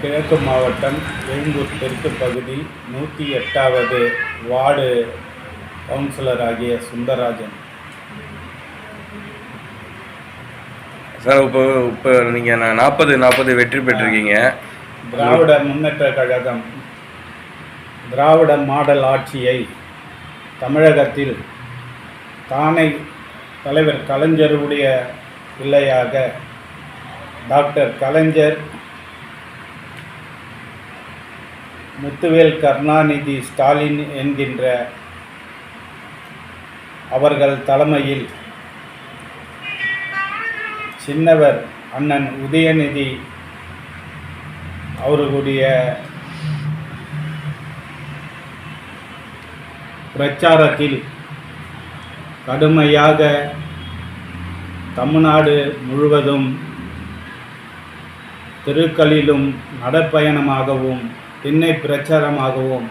கிழக்கு மாவட்டம் எழும்பூர் தெற்கு பகுதி நூற்றி எட்டாவது வார்டு கவுன்சிலர் ஆகிய சுந்தரராஜன். சார் இப்போ இப்போ நீங்கள் நாற்பது நாற்பது வெற்றி பெற்றிருக்கீங்க. திராவிட முன்னேற்ற கழகம் திராவிட மாடல் ஆட்சியை தமிழகத்தில் தானை தலைவர் கலைஞருடைய பிள்ளையாக டாக்டர் கலைஞர் முத்துவேல் கருணாநிதி ஸ்டாலின் என்கின்ற அவர்கள் தலைமையில் சின்னவர் அண்ணன் உதயநிதி அவர்களுடைய பிரச்சாரத்தில் கடுமையாக தமிழ்நாடு முழுவதும் தெருக்களிலும் நடைப்பயணமாகவும் திண்ணை பிரச்சாரமாகவும்.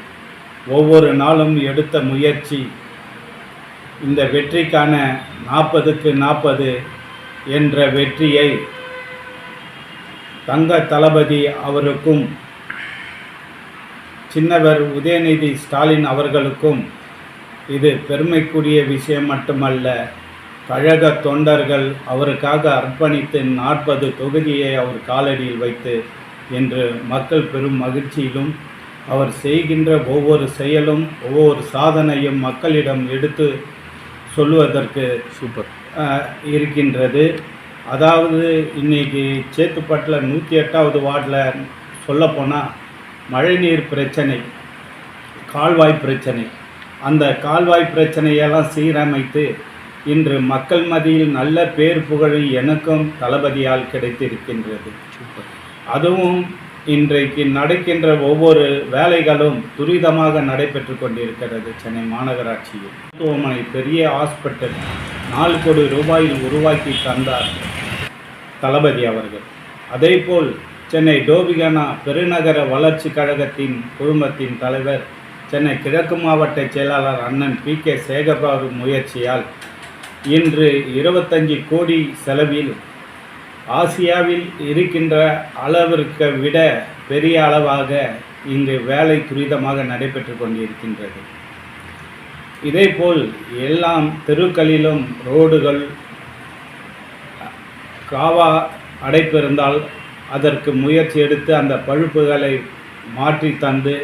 ஒவ்வொரு நாளும் எடுத்த முயற்சி. இந்த வெற்றிக்கான நாற்பதுக்கு நாற்பது என்ற வெற்றியை தங்க தளபதி அவருக்கும் சின்னவர் உதயநிதி ஸ்டாலின் அவர்களுக்கும் இது பெருமைக்குரிய விஷயம் மட்டுமல்ல. கழக தொண்டர்கள் அவருக்காக அர்ப்பணித்து நாற்பது தொகுதியை அவர் காலடியில் வைத்து என்று மக்கள் பெரும் மகிழ்ச்சியிலும் அவர் செய்கின்ற ஒவ்வொரு செயலும் ஒவ்வொரு சாதனையும் மக்களிடம் எடுத்து சொல்லுவதற்கு சூப்பர். இருக்கின்றது. அதாவது இன்னைக்கு சேத்துப்பட்டில் நூற்றி எட்டாவது வார்டில் சொல்லப்போனால் மழைநீர் பிரச்சனை கால்வாய் பிரச்சனை. அந்த கால்வாய் பிரச்சனையெல்லாம் சீரமைத்து இன்று மக்கள் மத்தியில் நல்ல பேர் புகழ் எனக்கும் தளபதியால் கிடைத்திருக்கின்றது. சூப்பர். அதுவும் இன்றைக்கு நடக்கின்ற ஒவ்வொரு வேலைகளும் துரிதமாக நடைபெற்று கொண்டிருக்கிறது சென்னை மாநகராட்சியில். மருத்துவமனை பெரிய ஹாஸ்பிட்டல் நாலு கோடி ரூபாயில் உருவாக்கி தந்தார் தளபதி அவர்கள். அதேபோல் சென்னை டோபிகனா பெருநகர வளர்ச்சி கழகத்தின் குழுமத்தின் தலைவர் சென்னை கிழக்கு மாவட்ட செயலாளர் அண்ணன் பி. கே. சேகர்பாபு முயற்சியால் இன்று இருபத்தஞ்சி கோடி செலவில் ஆசியாவில் இருக்கின்ற அளவிற்கு விட பெரிய அளவாக இங்கு வேலை துரிதமாக நடைபெற்று கொண்டிருக்கின்றது. இதேபோல் எல்லாம் தெருக்களிலும் ரோடுகள் காவா அடைப்பு இருந்தால் அதற்கு முயற்சி எடுத்து அந்த பழுப்புகளை மாற்றி தந்து